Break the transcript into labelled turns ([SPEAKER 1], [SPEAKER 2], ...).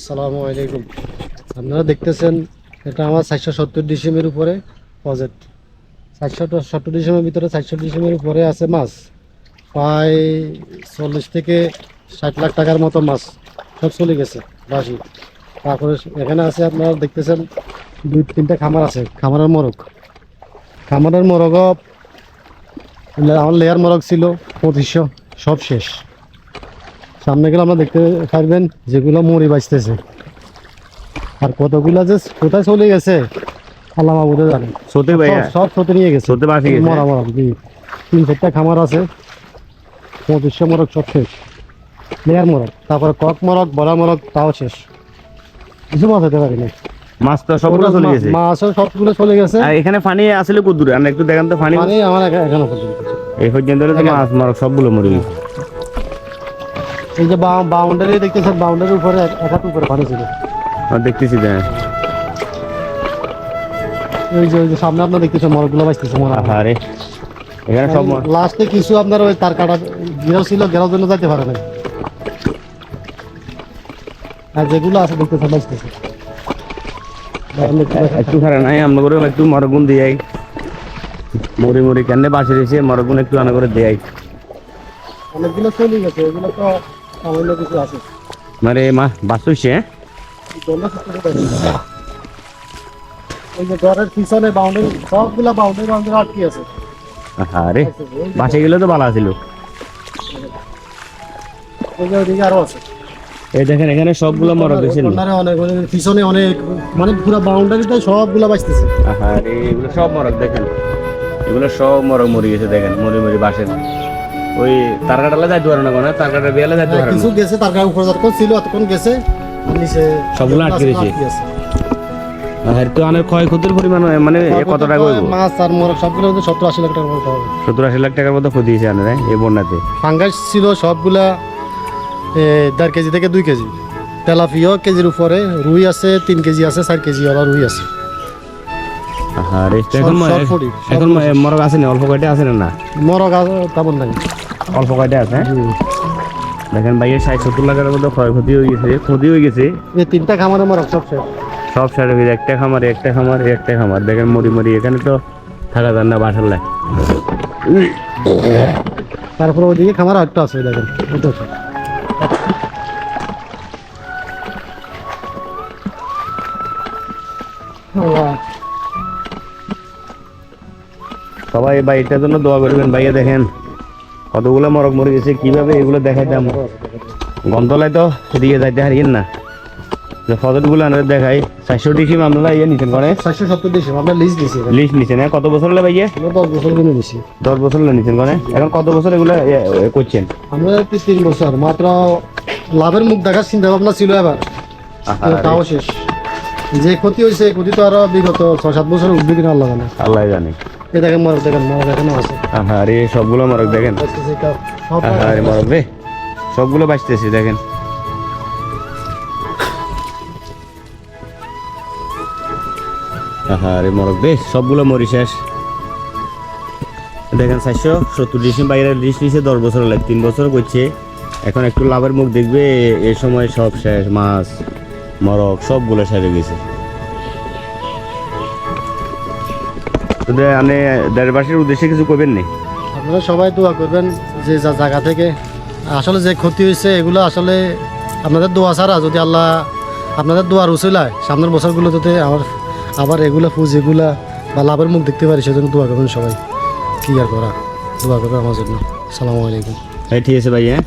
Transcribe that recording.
[SPEAKER 1] আসসালামু আলাইকুম। আপনারা দেখতেছেন এটা আমার চারশো সত্তর ডিসিমের উপরে প্রজেক্ট চারশো সত্তর ডিসিমের ভিতরে চারশো ডিসিমের উপরে আছে মাছ। প্রায় চল্লিশ থেকে ষাট লাখ টাকার মতো মাছ সব চলে গেছে বাসি। তারপরে এখানে আছে আপনারা দেখতেছেন দুই তিনটা খামার আছে, খামারের মোরগ। খামারের মোরগ আমার লেয়ার মোরগ ছিল পঁচিশশো, সব শেষ। সামনে গেলে আমরা দেখতে পারবেন যেগুলো মরি বাঁচতেছে। আর কতগুলো যে কোথায় চলে গেছে আল্লাহ জানে। সব- ছোট নিয়ে গেছে।
[SPEAKER 2] সত্যি বাঁচে গেছে।
[SPEAKER 1] মরা মরা জি। তিন চারটা খামার আছে। পঁচিশশো মরক সব শেষ। লেয়ার মরক তারপরে কক মরক বড়া মরক তাও শেষ। কিছু মাছ হতে পারিনি
[SPEAKER 2] মাছ তো সবগুলো চলে গেছে।
[SPEAKER 1] সবগুলো চলে গেছে।
[SPEAKER 2] আর এখানে পানি আসলে কত দূরে আমরা একটু দেখান তো পানি
[SPEAKER 1] আমার পর্যন্ত।
[SPEAKER 2] এই পর্যন্ত মাছ মারক সবগুলো মরে গেছে।
[SPEAKER 1] এই যে বাউন্ডারি দেখতেছেন বাউন্ডারির উপরে এক হাত উপরে পানি ছিল।
[SPEAKER 2] আর দেখতেছি
[SPEAKER 1] যে ওই যে সামনে আপনার দেখতেছেন মরগুলো বাঁচতেছে মরা।
[SPEAKER 2] আরে এখানে সব
[SPEAKER 1] লাস্টে কিছু আপনার ওই তার কাটা গিরাও ছিল গেরার জন্য যাইতে পারে না আর যেগুলো আছে দেখতেছে বাঁচতেছে।
[SPEAKER 2] একটু নাই আমরা করে একটু মরগুন দিয়াই। মরি মরি কেন বাঁচে রয়েছে মরগুন একটু আনা করে দেয়াই।
[SPEAKER 1] অনেকগুলো চলে গেছে এগুলো তো সামান্য কিছু আছে।
[SPEAKER 2] মানে মা বাঁচছে হ্যাঁ।
[SPEAKER 1] ওই যে ঘরের পিছনে বাউন্ডারি সবগুলা বাউন্ডারি বাউন্ডারি আটকে আছে।
[SPEAKER 2] আরে বাঁচে গেলে তো ভালো ছিল
[SPEAKER 1] ওই যে ওইদিকে আরও আছে।
[SPEAKER 2] এই দেখেন এখানে সবগুলো
[SPEAKER 1] অনেক পিছনে অনেক মানে পুরো সবগুলা বাঁচতেছে।
[SPEAKER 2] আরে এগুলো সব মরক দেখেন। এগুলো সব মরক মরে গেছে দেখেন মরি মরি বাসেন ওই তারকাটালে যাইতে পারে না কোনো তার কাটা বিয়ালে যাইতে পারে
[SPEAKER 1] কিছু গেছে তার কাছে উপরে যতক্ষণ ছিল ততক্ষণ গেছে নিচে
[SPEAKER 2] সবগুলো আটকে রয়েছে।
[SPEAKER 1] আছে।
[SPEAKER 2] আর তো অনেক ক্ষয়ক্ষতির পরিমাণ মানে কত টাকা হইব?
[SPEAKER 1] মাছ আর মোরগ সবগুলো মধ্যে সত্তর আশি লাখ টাকার মতো হবে।
[SPEAKER 2] সত্তর আশি লাখ টাকার মতো ক্ষতি হয়েছে আনে এই বন্যাতে।
[SPEAKER 1] ফাঙ্গাস ছিল সবগুলা দেড় কেজি থেকে দুই কেজি। তেলাপিও কেজির উপরে রুই আছে তিন কেজি আছে চার কেজি রুই আছে।
[SPEAKER 2] আরে এখন
[SPEAKER 1] সব-
[SPEAKER 2] ম-
[SPEAKER 1] সব ফুটি, সব
[SPEAKER 2] এখন ম- মরক আছে না? অল্প কয়টা আছে না? না
[SPEAKER 1] মোরগ আছে তেমন নাই।
[SPEAKER 2] অল্প কয়টা আছে। দেখেন ভাই ষাট সত্তর লাখের মতো ক্ষয়ক্ষতি হয়ে গেছে ক্ষতি হয়ে গেছে।
[SPEAKER 1] এই তিনটা খামারে মোরগ সব শেষ।
[SPEAKER 2] সব সাইড হয়ে গেছে একটা খামার একটা খামার একটা খামার। দেখেন মরি মরি এখানে তো থাকা যান না বাসার লাই।
[SPEAKER 1] তারপরে ওইদিকে খামার একটা আছে দেখেন।
[SPEAKER 2] সবাই ভাই এটার জন্য দোয়া করবেন ভাইয়া দেখেন। কতগুলো মরক মরে গেছে কীভাবে এগুলো দেখাইতাম গন্ধলায় তো এদিকে যাইতে হারিয়েন না। ফটোগুলো আমরা দেখাই চারশো ডিসি আপনারা ইয়ে নিতেন করে?
[SPEAKER 1] চারশো সত্তর আমরা লিস্ট
[SPEAKER 2] লিস্ট নিছেন হ্যাঁ? কত বছর হলে ভাইয়া?
[SPEAKER 1] দশ বছর কিনে নিয়েছি
[SPEAKER 2] দশ বছর হলে নিছেন করে। এখন কত বছর এগুলো করছেন?
[SPEAKER 1] আমরা তিন বছর মাত্র লাভের মুখ দেখার চিন্তা ভাবনা ছিল এবার। তাও শেষ। যে ক্ষতি হয়েছে ক্ষতি তো আরও বিগত ছয় সাত বছর উঠবে কিনা আল্লাহ জানে।
[SPEAKER 2] আল্লাহ জানে।
[SPEAKER 1] এই দেখেন মরক দেখেন মরক এখানে আছে।
[SPEAKER 2] আরে সবগুলো মরক দেখেন।
[SPEAKER 1] বাঁচতেছে কাপ, সব
[SPEAKER 2] আরে মরক রে। সবগুলো বাঁচতেছে দেখেন। আরে মরক রে সবগুলো মরি শেষ। দেখেন চারশো সত্তর ডিসেম্বর বাইরে লিস্ট নিচে দশ বছর লাগে তিন বছর করছে। এখন একটু লাভের মুখ দেখবে এ- সময় সব শেষ মাছ মরক সবগুলো হয়ে গেছে। তো দে- আপনি দেড়বাসীর উদ্দেশ্যে কিছু করবেন নি।
[SPEAKER 1] আপনারা সবাই দোয়া করবেন যে যা জায়গা থেকে। আসলে যে ক্ষতি হয়েছে এগুলো আসলে আপনাদের দোয়া ছাড়া যদি আল্লাহ আপনাদের দোয়ার উচিলায় সামনের বছরগুলো যাতে আবার আবার এগুলা পুঁজিগুলা বা লাভের মুখ দেখতে পারি সেজন্য দোয়া করবেন সবাই। কি আর করা? দোয়া করবেন আমার জন্য। সালামু আলাইকুম।
[SPEAKER 2] হ্যাঁ ঠিক আছে ভাই হ্যাঁ।